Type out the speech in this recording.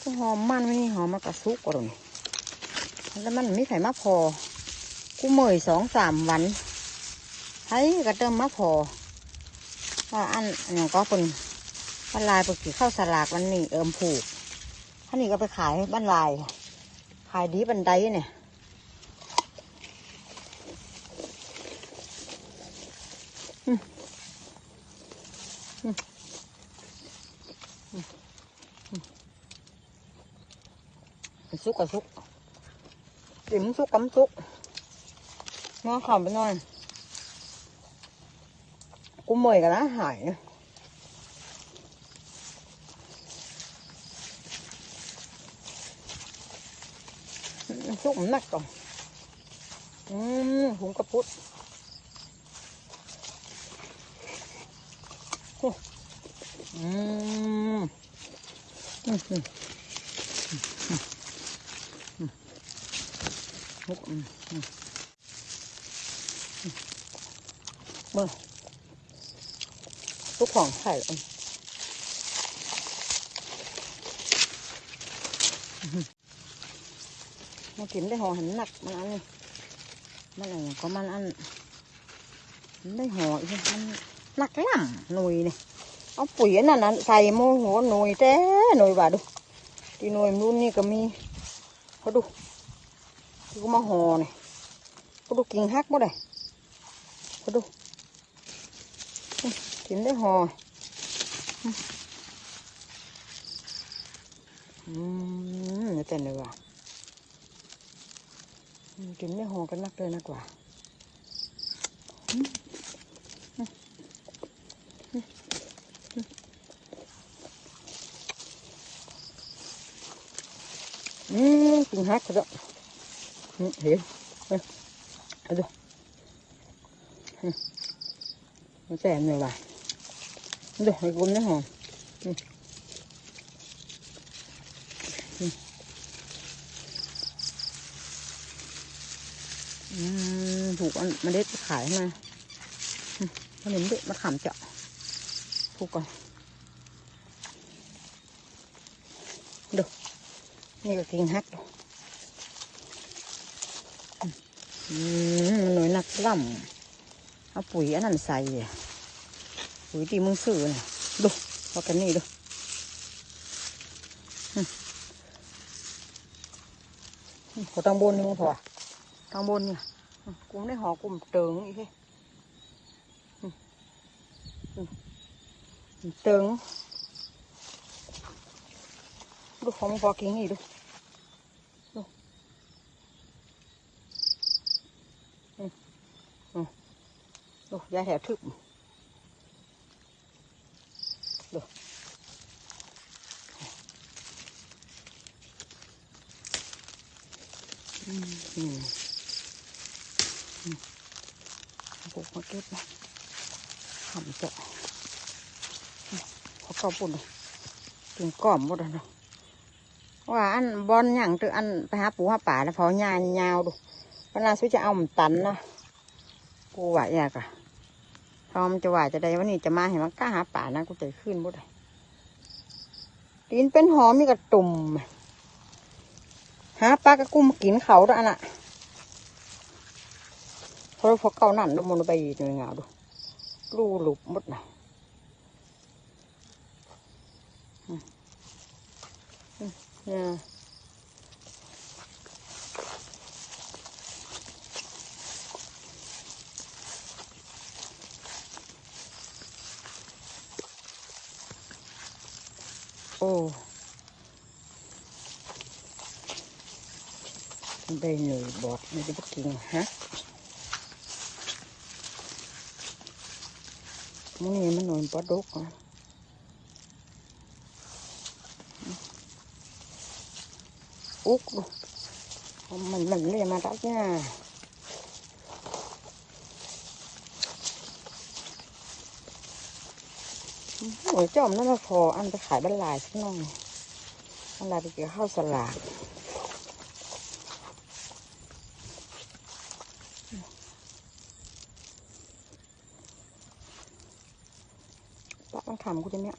ก็หอมมันไม่นี่หอมมันกระซุกกว่าเลยแล้วมันไม่ใส่มะพอกูเมยสองสามวันให้กระเติมมะพอว่าอันอันอย่างก็เป็นบ้านลายปกติเข้าสลากวันนี้เอิมผูกท่านี้ก็ไปขายบ้านลาย ขายดีบันไดเนี่ย ซุกกับซุกติ่มซุกกำซุกน้าขำไปหน่อยกูเมยกันนะหายซุกมันหนักก่อนอืมหุงกระพุดอืมอืมอืม มุกอืมอืมอืมเบิ่งทุกของไข่อืมอื้อหือมากินได้ห่อหันหนักมันอันนี้มันอะไร ก็มันอันมันได้ห่ออีกมันหนักล่ำหน่วยนี่เนี่ยก็ดูกิ่งฮักบ่ได้กูดูกินได้ห่ออืมเดี๋ยวเต้นเลยว่ะอืมกินได้ห่อกันนักเลยนักกว่าอืมอืมอืมอืมอืมกิ่ เห็นเอาดูมันแสบหน่อยว่ะดูให้กลมนะหอมถูกมันเด็ดขายมามันเห็นเด็ดมาขำเจาะถูกก่อนดูนี่ก็กิงฮักดู อื มันหน่อยหนักล่ำเอาปุ๋ยอันนั้นใส่ปุ๋ยที่มึงซื้อน่ะดูพอกันนี่ดูอืมอืมขอตังบนนี่มึงพอตังบนเนี่ยกูไม่ได้หอกูมเติงอีกทีเติงดูของมึงพอกินนี่ดู ดูยาแถวทึบดูอืมอืมอืมปลูกมาเก็บนะหำเจาะเขาเก่าปุ่นเลยถึงก้อมหมดแล้วเนาะว่าอันบอลอย่างตัวอันไปหาปูหาป่าแล้วพอยานยาวดูเวลาซื้อจะเอามันตันเนาะกูว่าอยากอะ พร้อมจะว่าจะได้วันนี้จะมาเห็นมันกล้าหาป่านะกูใจขึ้นบ่ได้ตีนเป็นหอมมีกระตุ่มหาปลากระกุ้มกินเขาด้วยอันน่ะเพราะพอเก่านั่นดูมันไปหน่วยงาดูรูหลุบหมดนะอืมเนี่ย โอ้ได้หน่วยบอดไม่ได้ไปกินฮะมันนี่มันหน่วยปลาดุกอะอุ๊กดูมันมันเลยมาตัดเนี่ย หอยจอมนั่นมาพออันไปขายบ้านลายสักหน่อยบ้านลายไปเกี่ยวข้าวสลากป้าต้องทำกูจะเนี่ย